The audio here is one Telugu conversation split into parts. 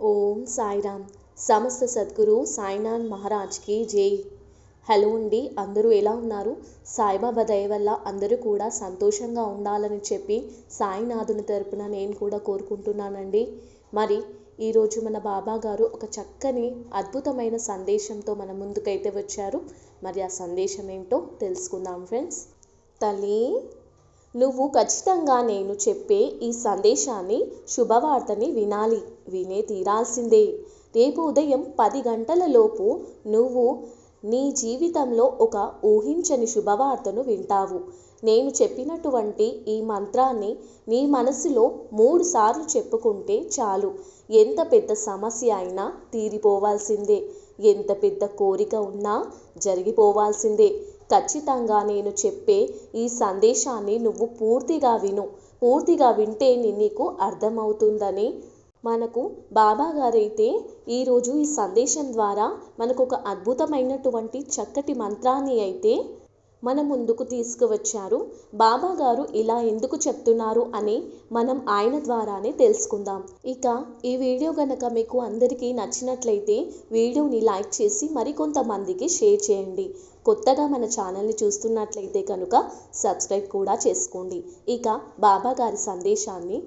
ఓం సాయిరామ్. సమస్త సద్గురు సాయినాథ్ మహారాజ్కి జై. హలో అండి అందరూ ఎలా ఉన్నారు? సాయిబాబా దయ వల్ల అందరూ కూడా సంతోషంగా ఉండాలని చెప్పి సాయినాథుని తరపున నేను కూడా కోరుకుంటున్నానండి. మరి ఈరోజు మన బాబా గారు ఒక చక్కని అద్భుతమైన సందేశంతో మన ముందుకైతే వచ్చారు. మరి ఆ సందేశం ఏంటో తెలుసుకుందాం ఫ్రెండ్స్. తల్లి నువ్వు ఖచ్చితంగా నేను చెప్పే ఈ సందేశాన్ని శుభవార్తని వినాలి. వినే తీరాల్సిందే. రేపు ఉదయం పది గంటల లోపు నువ్వు నీ జీవితంలో ఒక ఊహించని శుభవార్తను వింటావు. నేను చెప్పినటువంటి ఈ మంత్రాన్ని నీ మనసులో మూడు సార్లు చెప్పుకుంటే చాలు. ఎంత పెద్ద సమస్య అయినా తీరిపోవాల్సిందే. ఎంత పెద్ద కోరిక ఉన్నా జరిగిపోవాల్సిందే. ఖచ్చితంగా నేను చెప్పే ఈ సందేశాన్ని నువ్వు పూర్తిగా విను. పూర్తిగా వింటే నీకు అర్థమవుతుందని మనకు బాబా గారైతే ఈరోజు ఈ సందేశం ద్వారా మనకు ఒక అద్భుతమైనటువంటి చక్కటి మంత్రాన్ని అయితే మన ముందుకు తీసుకువచ్చారు. బాబా గారు ఇలా ఎందుకు చెప్తున్నారు అని మనం ఆయన ద్వారానే తెలుసుకుందాం. ఇక ఈ వీడియో గనక మీకు అందరికీ నచ్చినట్లయితే వీడియోని లైక్ చేసి మరికొంతమందికి షేర్ చేయండి. కొత్తగా మన ఛానల్ని చూస్తున్నట్లయితే కనుక సబ్స్క్రైబ్ కూడా చేసుకోండి. ఇక బాబా గారి సందేశాన్ని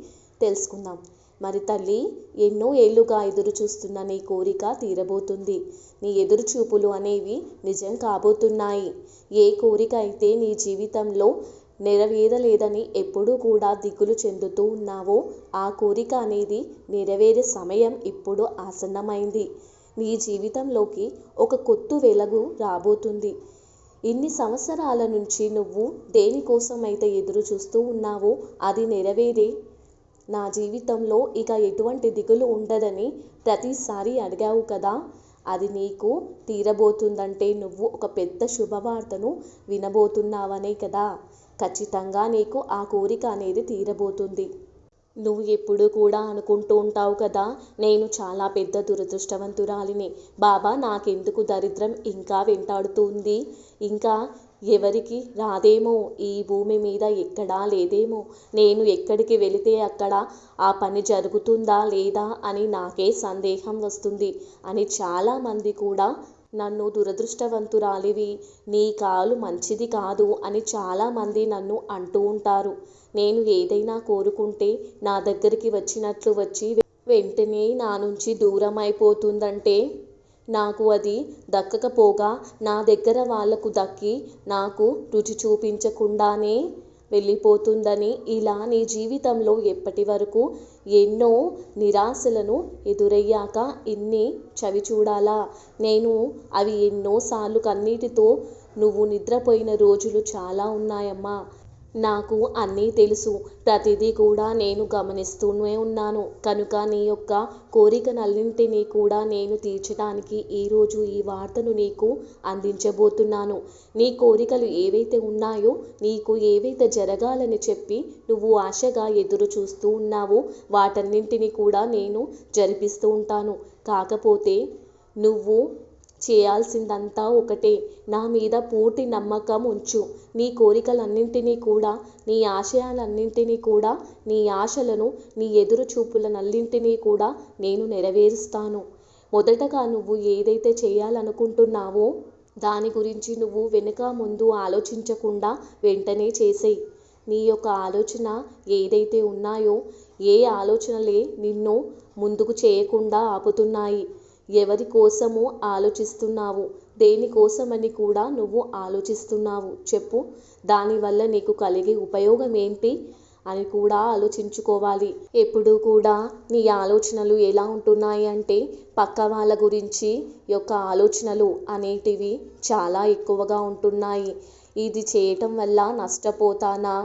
తెలుసుకుందాం. మరి తల్లి ఎన్నో ఏళ్ళుగా ఎదురు చూస్తున్న నీ కోరిక తీరబోతుంది. నీ ఎదురు చూపులు అనేవి నిజం కాబోతున్నాయి. ఏ కోరిక అయితే నీ జీవితంలో నెరవేరలేదని ఎప్పుడూ కూడా దిగులు చెందుతూ ఉన్నావో ఆ కోరిక అనేది నెరవేరే సమయం ఇప్పుడు ఆసన్నమైంది. నీ జీవితంలోకి ఒక కొత్త వెలుగు రాబోతుంది. ఇన్ని సంవత్సరాల నుంచి నువ్వు దేనికోసం అయితే ఎదురు చూస్తూ ఉన్నావో అది నెరవేరే. నా జీవితంలో ఇక ఎటువంటి దిగులు ఉండదని ప్రతిసారి అడిగావు కదా. అది నీకు తీరబోతుందంటే నువ్వు ఒక పెద్ద శుభవార్తను వినబోతున్నావనే కదా. ఖచ్చితంగా నీకు ఆ కోరిక అనేది తీరబోతుంది. నువ్వు ఎప్పుడు కూడా అనుకుంటూ ఉంటావు కదా నేను చాలా పెద్ద దురదృష్టవంతురాలిని. బాబా నాకెందుకు దరిద్రం ఇంకా వెంటాడుతుంది? ఇంకా ఎవరికి రాదేమో? ఈ భూమి మీద ఎక్కడా లేదేమో? నేను ఎక్కడికి వెళితే అక్కడ ఆ పని జరుగుతుందా లేదా అని నాకే సందేహం వస్తుంది. అని చాలామంది కూడా నన్ను దురదృష్టవంతురాలివి నీ కాలు మంచిది కాదు అని చాలామంది నన్ను అంటూ ఉంటారు. నేను ఏదైనా కోరుకుంటే నా దగ్గరికి వచ్చినట్లు వచ్చి వెంటనే నా నుంచి దూరం అయిపోతుందంటే నాకు అది దక్కకపోగా నా దగ్గర వాళ్ళకు దక్కి నాకు రుచి చూపించకుండానే వెళ్ళిపోతుందని ఇలా నీ జీవితంలో ఎప్పటి వరకు ఎన్నో నిరాశలను ఎదురయ్యాక ఇన్ని చవి చూడాలా? నేను అవి ఎన్నోసార్లు కన్నీటితో నువ్వు నిద్రపోయిన రోజులు చాలా ఉన్నాయమ్మా. నాకు అన్నీ తెలుసు. ప్రతిదీ కూడా నేను గమనిస్తూనే ఉన్నాను. కనుక నీ యొక్క కోరికనన్నింటినీ కూడా నేను తీర్చడానికి ఈరోజు ఈ వార్తను నీకు అందించబోతున్నాను. నీ కోరికలు ఏవైతే ఉన్నాయో నీకు ఏవైతే జరగాలని చెప్పి నువ్వు ఆశగా ఎదురు చూస్తూ ఉన్నావో వాటన్నింటినీ కూడా నేను జరిపిస్తూ ఉంటాను. కాకపోతే నువ్వు చేయాల్సిందంతా ఒకటే. నా మీద పూర్తి నమ్మకం ఉంచు. నీ కోరికలన్నింటినీ కూడా నీ ఆశయాలన్నింటినీ కూడా నీ ఆశలను నీ ఎదురు చూపులనన్నింటినీ కూడా నేను నెరవేరుస్తాను. మొదటగా నువ్వు ఏదైతే చేయాలనుకుంటున్నావో దాని గురించి నువ్వు వెనుక ముందు ఆలోచించకుండా వెంటనే చేసేయి. నీ యొక్క ఆలోచన ఏదైతే ఉన్నాయో ఏ ఆలోచనలే నిన్ను ముందుకు చేయకుండా ఆపుతున్నాయి. ఎవరి కోసము ఆలోచిస్తున్నావు? దేనికోసమని కూడా నువ్వు ఆలోచిస్తున్నావు? చెప్పు. దానివల్ల నీకు కలిగే ఉపయోగం ఏంటి అని కూడా ఆలోచించుకోవాలి. ఎప్పుడూ కూడా నీ ఆలోచనలు ఎలా ఉంటున్నాయి అంటే పక్క వాళ్ళ గురించి యొక్క ఆలోచనలు అనేటివి చాలా ఎక్కువగా ఉంటున్నాయి. ఇది చేయటం వల్ల నష్టపోతానా?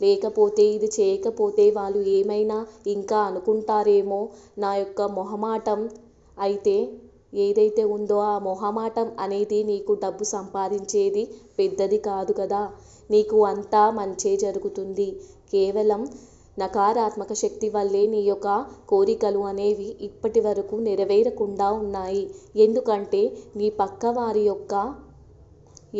లేకపోతే ఇది చేయకపోతే వాళ్ళు ఏమైనా ఇంకా అనుకుంటారేమో? నా యొక్క మొహమాటం అయితే ఏదైతే ఉందో ఆ మొహమాటం అనేది నీకు డబ్బు సంపాదించేది పెద్దది కాదు కదా. నీకు అంతా మంచే జరుగుతుంది. కేవలం నకారాత్మక శక్తి వల్లే నీ యొక్క కోరికలు అనేవి ఇప్పటి వరకు నెరవేరకుండా ఉన్నాయి. ఎందుకంటే నీ పక్క వారి యొక్క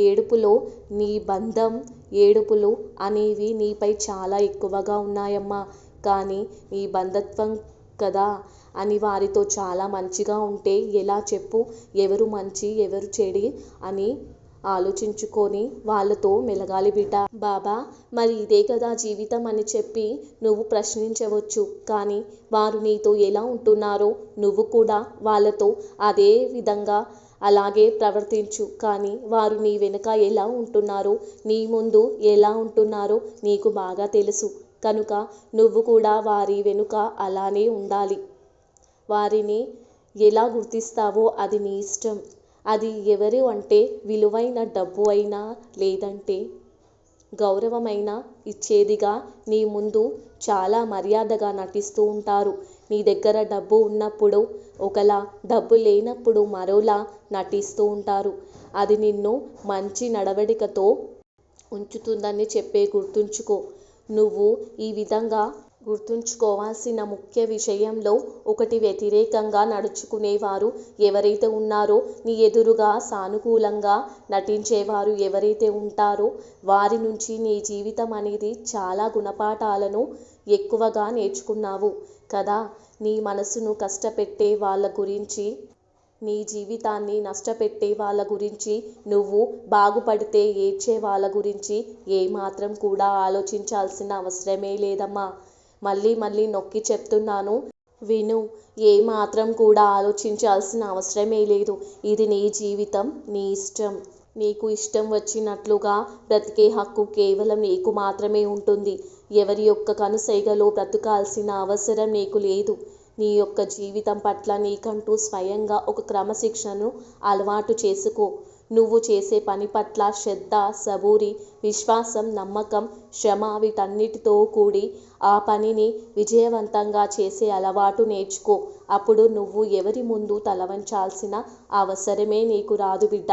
ఏడుపులో నీ బంధం ఏడుపులు అనేవి నీపై చాలా ఎక్కువగా ఉన్నాయమ్మా. కానీ నీ బంధత్వం కదా. అని వారితో చాలా మంచిగా ఉంటే ఎలా చెప్పు? ఎవరు మంచి ఎవరు చెడి? అని ఆలోచించుకొని వాళ్ళతో మెలగాలి బిడ్డ. బాబా మరి ఇదే కదా జీవితం అని చెప్పి నువ్వు ప్రశ్నించవచ్చు. కానీ వారు నీతో ఎలా ఉంటున్నారో నువ్వు కూడా వాళ్ళతో అదే విధంగా అలాగే ప్రవర్తించు. కానీ వారు నీ వెనుక ఎలా ఉంటున్నారో నీ ముందు ఎలా ఉంటున్నారో నీకు బాగా తెలుసు. కనుక నువ్వు కూడా వారి వెనుక అలానే ఉండాలి. వారిని ఎలా గుర్తిస్తావో అది నీ ఇష్టం. అది ఎవరు అంటే విలువైన డబ్బు అయినా లేదంటే గౌరవమైన ఇచ్చేదిగా నీ ముందు చాలా మర్యాదగా నటిస్తూ ఉంటారు. నీ దగ్గర డబ్బు ఉన్నప్పుడు ఒకలా డబ్బు లేనప్పుడు మరోలా నటిస్తూ ఉంటారు. అది నిన్ను మంచి నడవడికతో ఉంచుతుందని చెప్పే గుర్తుంచుకో. నువ్వు ఈ విధంగా గుర్తుంచుకోవాల్సిన ముఖ్య విషయంలో ఒకటి వ్యతిరేకంగా నడుచుకునేవారు ఎవరైతే ఉన్నారో నీ ఎదురుగా సానుకూలంగా నటించేవారు ఎవరైతే ఉంటారో వారి నుంచి నీ జీవితం అనేది చాలా గుణపాఠాలను ఎక్కువగా నేర్చుకున్నావు కదా. నీ మనసును కష్టపెట్టే వాళ్ళ గురించి నీ జీవితాన్ని నష్టపెట్టే వాళ్ళ గురించి నువ్వు బాగుపడితే ఏడ్చే వాళ్ళ గురించి ఏమాత్రం కూడా ఆలోచించాల్సిన అవసరమే లేదమ్మా. మళ్ళీ మళ్ళీ నొక్కి చెప్తున్నాను. విను ఏమాత్రం కూడా ఆలోచించాల్సిన అవసరమే లేదు. ఇది నీ జీవితం నీ ఇష్టం. నీకు ఇష్టం వచ్చినట్లుగా బ్రతికే హక్కు కేవలం నీకు మాత్రమే ఉంటుంది. ఎవరి యొక్క కనుసైగలో బ్రతకాల్సిన అవసరం నీకు లేదు. నీ యొక్క జీవితం పట్ల నీకంటూ స్వయంగా ఒక క్రమశిక్షణను అలవాటు చేసుకో. నువ్వు చేసే పని పట్ల శ్రద్ధ సబూరి విశ్వాసం నమ్మకం శ్రమ వీటన్నిటితో కూడి ఆ పనిని విజయవంతంగా చేసే అలవాటు నేర్చుకో. అప్పుడు నువ్వు ఎవరి ముందు తలవంచాల్సిన అవసరమే నీకు రాదు బిడ్డ.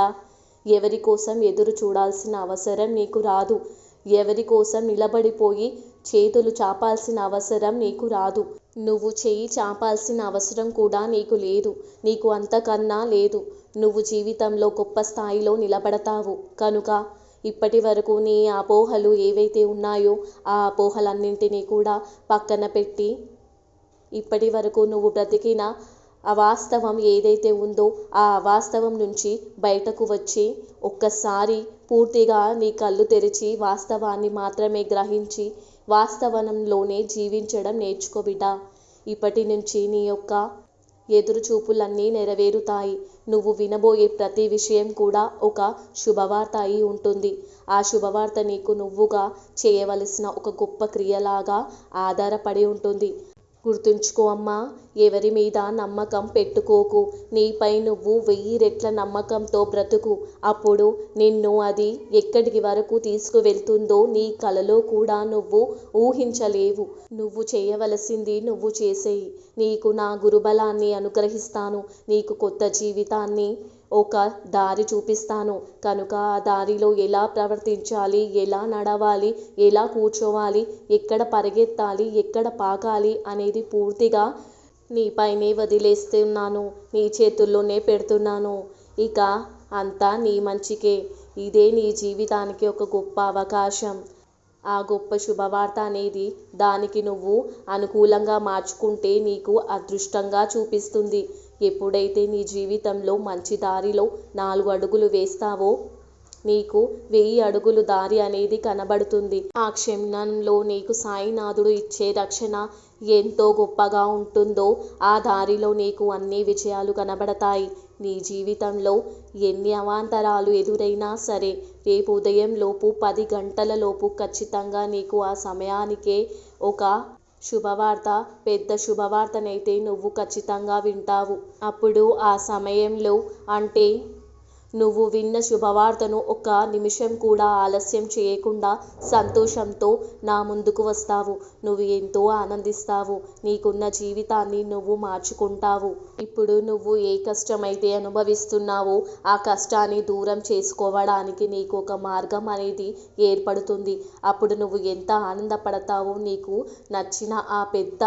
ఎవరి కోసం ఎదురు చూడాల్సిన అవసరం నీకు రాదు. ఎవరి కోసం నిలబడిపోయి చేతులు చాపాల్సిన అవసరం నీకు రాదు. నువ్వు చేయి చాపాల్సిన అవసరం కూడా నీకు లేదు. నీకు అంతకన్నా లేదు. నువ్వు జీవితంలో గొప్ప స్థాయిలో నిలబడతావు. కనుక ఇప్పటి వరకు నీ అపోహలు ఏవైతే ఉన్నాయో ఆ అపోహలన్నింటినీ కూడా పక్కన పెట్టి ఇప్పటి వరకు నువ్వు బ్రతికిన అవాస్తవం ఏదైతే ఉందో ఆ అవాస్తవం నుంచి బయటకు వచ్చి ఒక్కసారి పూర్తిగా నీ కళ్ళు తెరిచి వాస్తవాన్ని మాత్రమే గ్రహించి వాస్తవంలోనే జీవించడం నేర్చుకో బిడ్డ. ఇప్పటి నుంచి నీ యొక్క ఎదురుచూపులన్నీ నెరవేరుతాయి. నువ్వు వినబోయే ప్రతి విషయం కూడా ఒక శుభవార్త అయి ఉంటుంది. ఆ శుభవార్త నీకు నువ్వుగా చేయవలసిన ఒక గొప్ప క్రియలాగా ఆధారపడి ఉంటుంది. గుర్తుంచుకో అమ్మా ఎవరి మీద నమ్మకం పెట్టుకోకు. నీపై నువ్వు వెయ్యి రెట్ల నమ్మకంతో బ్రతుకు. అప్పుడు నిన్ను అది ఎక్కడికి వరకు తీసుకువెళ్తుందో నీ కలలో కూడా నువ్వు ఊహించలేవు. నువ్వు చేయవలసింది నువ్వు చేసేయి. నీకు నా గురుబలాన్ని అనుగ్రహిస్తాను. నీకు కొత్త జీవితాన్ని ఒక దారి చూపిస్తాను. కనుక ఆ దారిలో ఎలా ప్రవర్తించాలి? ఎలా నడవాలి? ఎలా కూర్చోవాలి? ఎక్కడ పరిగెత్తాలి? ఎక్కడ పాకాలి? అనేది పూర్తిగా నీపైనే వదిలేస్తున్నాను. నీ చేతుల్లోనే పెడుతున్నాను. ఇక అంతా నీ మంచికే. ఇదే నీ జీవితానికి ఒక గొప్ప అవకాశం. ఆ గొప్ప శుభవార్త అనేది దానికి నువ్వు అనుకూలంగా మార్చుకుంటే నీకు అదృష్టంగా చూపిస్తుంది. ఎప్పుడైతే నీ జీవితంలో మంచి దారిలో నాలుగు అడుగులు వేస్తావో నీకు వెయ్యి అడుగులు దారి అనేది కనబడుతుంది. ఆ క్షణంలో నీకు సాయినాథుడు ఇచ్చే రక్షణ ఎంతో గొప్పగా ఉంటుందో ఆ దారిలో నీకు అన్ని విజయాలు కనబడతాయి. నీ జీవితంలో ఎన్ని అవాంతరాలు ఎదురైనా సరే రేపు ఉదయం లోపు పది గంటల లోపు ఖచ్చితంగా నీకు ఆ సమయానికే ఒక శుభవార్త పెద్ద శుభవార్తనైతే నువ్వు ఖచ్చితంగా వింటావు. అప్పుడు ఆ సమయంలో అంటే నువ్వు విన్న శుభవార్తను ఒక్క నిమిషం కూడా ఆలస్యం చేయకుండా సంతోషంతో నా ముందుకు వస్తావు. నువ్వు ఎంతో ఆనందిస్తావు. నీకున్న జీవితాన్ని నువ్వు మార్చుకుంటావు. ఇప్పుడు నువ్వు ఏ కష్టమైతే అనుభవిస్తున్నావో ఆ కష్టాన్ని దూరం చేసుకోవడానికి నీకు ఒక మార్గం అనేది ఏర్పడుతుంది. అప్పుడు నువ్వు ఎంత ఆనందపడతావో నీకు నచ్చిన ఆ పెద్ద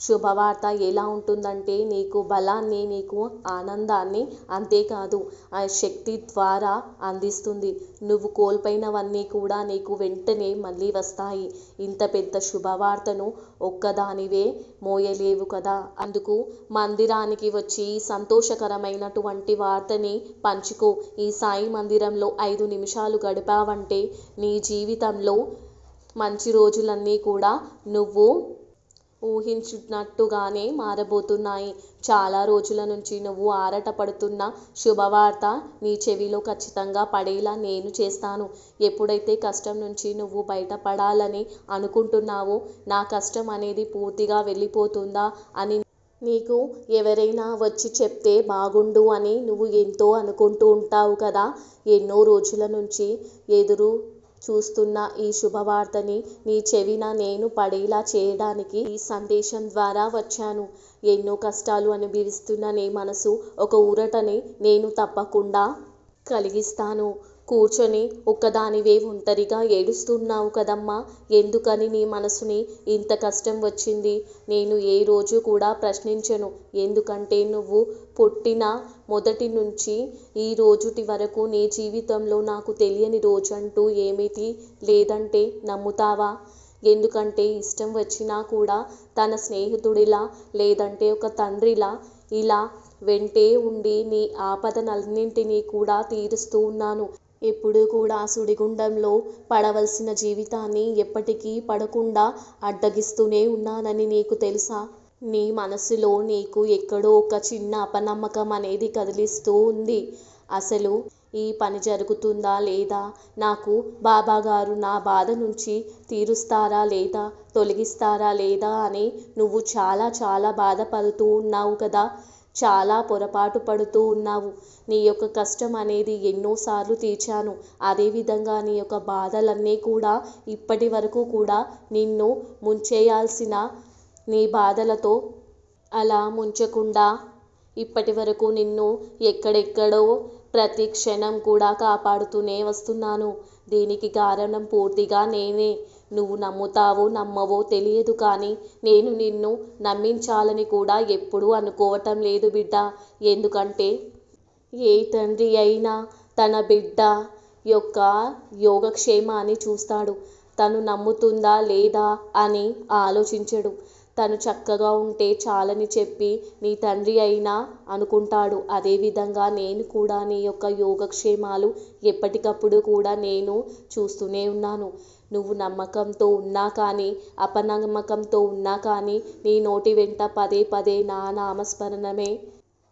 శుభవార్త ఎలా ఉంటుందంటే నీకు బలాన్ని నీకు ఆనందాన్ని అంతేకాదు ఆ శక్తి ద్వారా అందిస్తుంది. నువ్వు కోల్పోయినవన్నీ కూడా నీకు వెంటనే మళ్ళీ వస్తాయి. ఇంత పెద్ద శుభవార్తను ఒక్కదానివే మోయలేవు కదా. అందుకు మందిరానికి వచ్చి సంతోషకరమైనటువంటి వార్తని పంచుకో. ఈ సాయి మందిరంలో ఐదు నిమిషాలు గడిపావంటే నీ జీవితంలో మంచి రోజులన్నీ కూడా నువ్వు ఊహించినట్టుగానే మారబోతున్నాయి. చాలా రోజుల నుంచి నువ్వు ఆరాటపడుతున్న శుభవార్త నీ చెవిలో ఖచ్చితంగా పడేలా నేను చేస్తాను. ఎప్పుడైతే కష్టం నుంచి నువ్వు బయటపడాలని అనుకుంటున్నావో నా కష్టం అనేది పూర్తిగా వెళ్ళిపోతుందా అని నీకు ఎవరైనా వచ్చి చెప్తే బాగుండు అని నువ్వు ఎంతో అనుకుంటూ ఉంటావు కదా. ఎన్నో రోజుల నుంచి ఎదురు చూస్తున్న ఈ శుభవార్తని నీ చెవిన నేను పడేలా చేయడానికి ఈ సందేశం ద్వారా వచ్చాను. ఎన్నో కష్టాలు అనుభవిస్తున్న నీ మనసు ఒక ఊరటని నేను తప్పకుండా కలిగిస్తాను. కూర్చొని ఒక్కదానివే ఒంటరిగా ఏడుస్తున్నావు కదమ్మా. ఎందుకని నీ మనసుని ఇంత కష్టం వచ్చింది? నేను ఏ రోజు కూడా ప్రశ్నించను. ఎందుకంటే నువ్వు పుట్టిన మొదటి నుంచి ఈ రోజుటి వరకు నీ జీవితంలో నాకు తెలియని రోజంటూ ఏమిటి లేదంటే నమ్ముతావా? ఎందుకంటే ఇష్టం వచ్చినా కూడా తన స్నేహితుడిలా లేదంటే ఒక తండ్రిలా ఇలా వెంటే ఉండి నీ ఆపదనన్నింటినీ కూడా తీరుస్తూ ఉన్నాను. ఎప్పుడు కూడా సుడిగుండంలో పడవలసిన జీవితాన్ని ఎప్పటికీ పడకుండా అడ్డగిస్తూనే ఉన్నానని నీకు తెలుసా? నీ మనసులో నీకు ఎక్కడో ఒక చిన్న అపనమ్మకం అనేది కదిలిస్తూ ఉంది. అసలు ఈ పని జరుగుతుందా లేదా? నాకు బాబాగారు నా బాధ నుంచి తీరుస్తారా లేదా? తొలగిస్తారా లేదా అని నువ్వు చాలా చాలా బాధపడుతూ ఉన్నావు కదా. చాలా పొరపాటు పడుతూ ఉన్నావు. నీ యొక్క కష్టం అనేది ఎన్నోసార్లు తీర్చాను. అదేవిధంగా నీ యొక్క బాధలన్నీ కూడా ఇప్పటి వరకు కూడా నిన్ను ముంచేయాల్సిన నీ బాధలతో అలా ముంచకుండా ఇప్పటి వరకు నిన్ను ఎక్కడెక్కడో ప్రతి క్షణం కూడా కాపాడుతూనే వస్తున్నాను. దీనికి కారణం పూర్తిగా నేనే. నువ్వు నమ్ముతావో నమ్మవో తెలియదు కానీ నేను నిన్ను నమ్మించాలని కూడా ఎప్పుడూ అనుకోవటం లేదు బిడ్డ. ఎందుకంటే ఏ తండ్రి అయినా తన బిడ్డ యొక్క యోగక్షేమాన్ని చూస్తాడు. తను నమ్ముతుందా లేదా అని ఆలోచించడు. తను చక్కగా ఉంటే చాలని చెప్పి నీ తండ్రి అయినా అనుకుంటాడు. అదేవిధంగా నేను కూడా నీ యొక్క యోగక్షేమాలు ఎప్పటికప్పుడు కూడా నేను చూస్తూనే ఉన్నాను. నువ్వు నమ్మకంతో ఉన్నా కానీ అపనమ్మకంతో ఉన్నా కానీ నీ నోటి వెంట పదే పదే నా నామస్మరణమే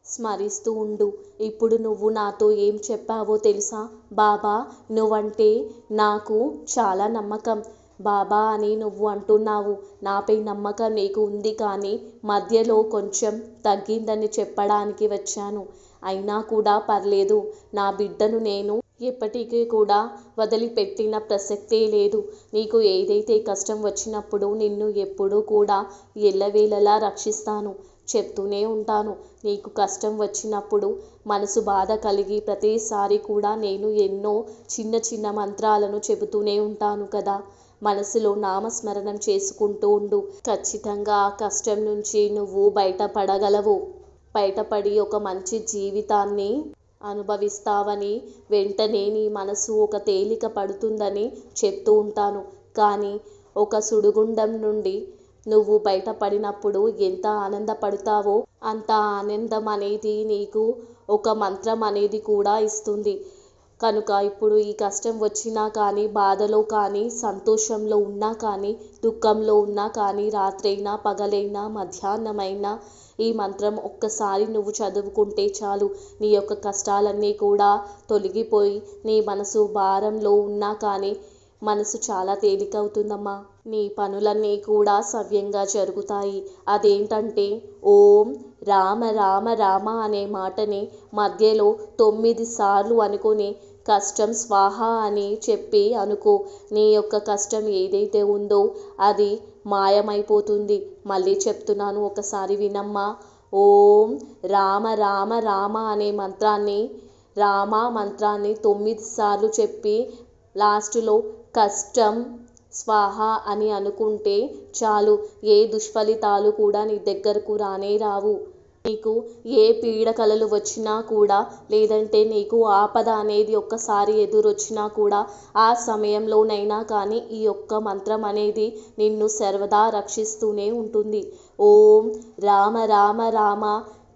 స్మరిస్తూ ఉండు. ఇప్పుడు నువ్వు నాతో ఏం చెప్పావో తెలుసా? బాబా నువ్వంటే నాకు చాలా నమ్మకం. బాబా అని నువ్వు అంటున్నావు. నాపై నమ్మకం నీకు ఉంది కానీ మధ్యలో కొంచెం తగ్గిందని చెప్పడానికి వచ్చాను. అయినా కూడా పర్లేదు. నా బిడ్డను నేను ఎప్పటికీ కూడా వదిలిపెట్టిన ప్రసక్తే లేదు. నీకు ఏదైతే కష్టం వచ్చినప్పుడు నిన్ను ఎప్పుడూ కూడా ఎల్లవేళలా రక్షిస్తాను చెప్తూనే ఉంటాను. నీకు కష్టం వచ్చినప్పుడు మనసు బాధ కలిగి ప్రతిసారి కూడా నేను ఎన్నో చిన్న చిన్న మంత్రాలను చెబుతూనే ఉంటాను కదా. మనసులో నామస్మరణం చేసుకుంటూ ఉండు. ఖచ్చితంగా ఆ కష్టం నుంచి నువ్వు బయటపడగలవు. బయటపడి ఒక మంచి జీవితాన్ని అనుభవిస్తావని వెంటనే నీ మనసు ఒక తేలిక పడుతుందని చెప్తూ ఉంటాను. కానీ ఒక సుడిగుండం నుండి నువ్వు బయటపడినప్పుడు ఎంత ఆనందపడతావో అంత ఆనందం అనేది నీకు ఒక మంత్రం అనేది కూడా ఇస్తుంది. కనుక ఇప్పుడు ఈ కష్టం వచ్చినా కానీ బాధలో కానీ సంతోషంలో ఉన్నా కానీ దుఃఖంలో ఉన్నా కానీ రాత్రైనా పగలైనా మధ్యాహ్నమైనా ఈ మంత్రం ఒక్కసారి నువ్వు చదువుకుంటే చాలు. నీ యొక్క కష్టాలన్నీ కూడా తొలగిపోయి నీ మనసు భారంలో ఉన్నా కానీ మనసు చాలా తేలికవుతుందమ్మా. నీ పనులన్నీ కూడా సవ్యంగా జరుగుతాయి. అదేంటంటే ఓం రామ రామ రామ అనే మాటని మధ్యలో తొమ్మిది సార్లు అనుకొని కష్టం స్వాహ అని చెప్పి అనుకో. నీ యొక్క కష్టం ఏదైతే ఉందో అది మాయమైపోతుంది. మళ్ళీ చెప్తున్నాను ఒకసారి వినమ్మా. ఓం రామ రామ రామ అనే మంత్రాన్ని రామ మంత్రాన్ని తొమ్మిది సార్లు చెప్పి లాస్ట్లో కష్టం స్వాహ అని అనుకుంటే చాలు. ఏ దుష్ఫలితాలు కూడా నీ దగ్గరకు రానే రావు. నీకు ఏ పీడకలలు వచ్చినా కూడా లేదంటే నీకు ఆపద అనేది ఒక్కసారి ఎదురొచ్చినా కూడా ఆ సమయంలోనైనా కానీ ఈ యొక్క మంత్రం అనేది నిన్ను సర్వదా రక్షిస్తూనే ఉంటుంది. ఓం రామ రామ రామ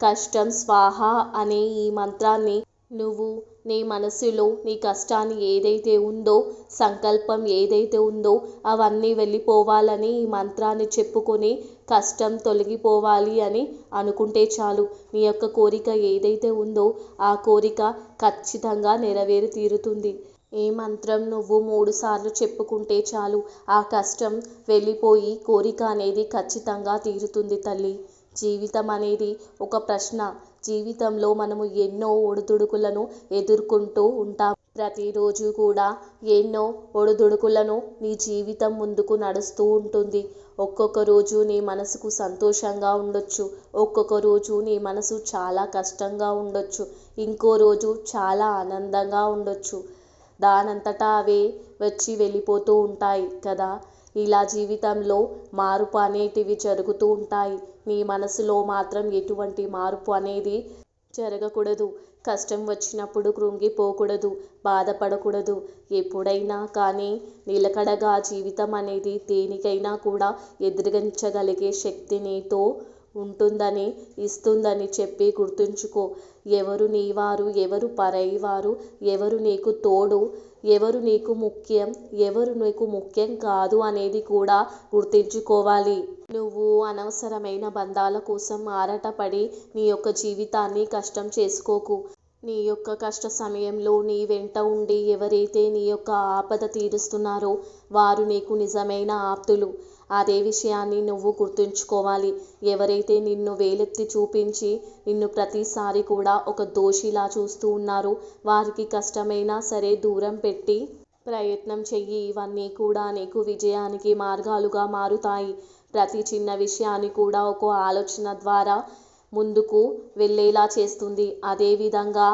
కష్టం స్వాహ అనే ఈ మంత్రాన్ని నువ్వు నీ మనసులో నీ కష్టాన్ని ఏదైతే ఉందో సంకల్పం ఏదైతే ఉందో అవన్నీ వెళ్ళిపోవాలని ఈ మంత్రాన్ని చెప్పుకొని కష్టం తొలగిపోవాలి అని అనుకుంటే చాలు. నీ యొక్క కోరిక ఏదైతే ఉందో ఆ కోరిక ఖచ్చితంగా నెరవేరి తీరుతుంది. ఈ మంత్రం నువ్వు మూడుసార్లు చెప్పుకుంటే చాలు. ఆ కష్టం వెళ్ళిపోయి కోరిక అనేది ఖచ్చితంగా తీరుతుంది తల్లి. జీవితం అనేది ఒక ప్రశ్న. జీవితంలో మనము ఎన్నో ఒడిదుడుకులను ఎదుర్కొంటూ ఉంటాం. ప్రతిరోజు కూడా ఎన్నో ఒడిదుడుకులను నీ జీవితం ముందుకు నడుస్తూ ఉంటుంది. ఒక్కొక్క రోజు నీ మనసుకు సంతోషంగా ఉండొచ్చు. ఒక్కొక్క రోజు నీ మనసు చాలా కష్టంగా ఉండొచ్చు. ఇంకో రోజు చాలా ఆనందంగా ఉండొచ్చు. దానంతటా అవే వచ్చి వెళ్ళిపోతూ ఉంటాయి కదా. ఇలా జీవితంలో మార్పు అనేటివి జరుగుతూ ఉంటాయి. నీ మనసులో మాత్రం ఎటువంటి మార్పు అనేది జరగకూడదు. కష్టం వచ్చినప్పుడు కృంగిపోకూడదు బాధపడకూడదు. ఎప్పుడైనా కానీ నిలకడగా జీవితం అనేది దేనికైనా కూడా ఎదిరించగలిగే శక్తి నీతో ఉంటుందని ఇస్తుందని చెప్పి గుర్తుంచుకో. ఎవరు నీవారు ఎవరు పరైవారు ఎవరు నీకు తోడు ఎవరు నీకు ముఖ్యం ఎవరు నీకు ముఖ్యం కాదు అనేది కూడా గుర్తించుకోవాలి. నువ్వు అనవసరమైన బంధాల కోసం ఆరాటపడి నీ యొక్క జీవితాన్ని కష్టం చేసుకోకు. నీ యొక్క కష్ట సమయంలో నీ వెంట ఉండి ఎవరైతే నీ యొక్క ఆపద తీరుస్తున్నారో వారు నీకు నిజమైన ఆప్తులు. అదే విషయాన్ని నువ్వు గుర్తుంచుకోవాలి. ఎవరైతే నిన్ను వేలెత్తి చూపించి నిన్ను ప్రతిసారి కూడా ఒక దోషిలా చూస్తూ ఉన్నారో వారికి కష్టమైనా సరే దూరం పెట్టి ప్రయత్నం చెయ్యి. ఇవన్నీ కూడా నీకు విజయానికి మార్గాలుగా మారుతాయి. ప్రతి చిన్న విషయాన్ని కూడా ఒక ఆలోచన ద్వారా ముందుకు వెళ్ళేలా చేస్తుంది. అదేవిధంగా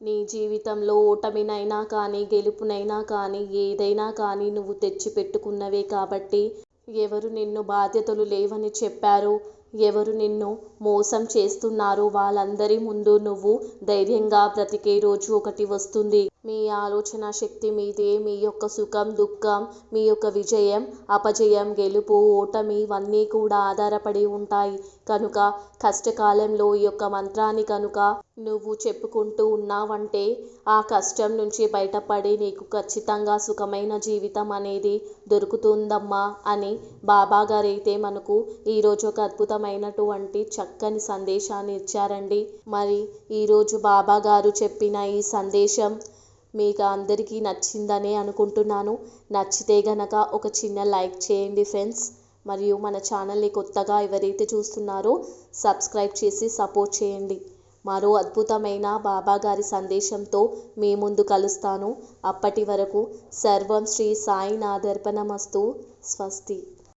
నీ జీవితంలో ఓటమినైనా కానీ గెలుపునైనా కానీ ఏదైనా కానీ నువ్వు తెచ్చిపెట్టుకున్నవే కాబట్టి ఎవరు నిన్ను బాధ్యతలు లేవని చెప్పారు? ఎవరు నిన్ను మోసం చేస్తున్నారు? వాళ్ళందరి ముందు నువ్వు ధైర్యంగా బ్రతికే రోజు ఒకటి వస్తుంది. మీ ఆలోచన శక్తి మీదే మీ యొక్క సుఖం దుఃఖం మీ యొక్క విజయం అపజయం గెలుపు ఓటమి ఇవన్నీ కూడా ఆధారపడి ఉంటాయి. కనుక కష్టకాలంలో ఈ యొక్క మంత్రాన్ని కనుక నువ్వు చెప్పుకుంటూ ఉన్నావంటే ఆ కష్టం నుంచి బయటపడి నీకు ఖచ్చితంగా సుఖమైన జీవితం అనేది దొరుకుతుందమ్మా అని బాబా గారైతే మనకు ఈరోజు ఒక అద్భుతమైనటువంటి చక్కని సందేశాన్ని ఇచ్చారండి. మరి ఈరోజు బాబా గారు చెప్పిన ఈ సందేశం మీకు అందరికీ నచ్చిందనే అనుకుంటున్నాను. నచ్చితే గనక ఒక చిన్న లైక్ చేయండి ఫ్రెండ్స్. మరియు మన ఛానల్ని కొత్తగా ఎవరైతే చూస్తున్నారో సబ్స్క్రైబ్ చేసి సపోర్ట్ చేయండి. మరో అద్భుతమైన బాబా గారి సందేశంతో మీ ముందు కలుస్తాను. అప్పటి వరకు సర్వం శ్రీ సాయినాథర్పణమస్తు. స్వస్తి.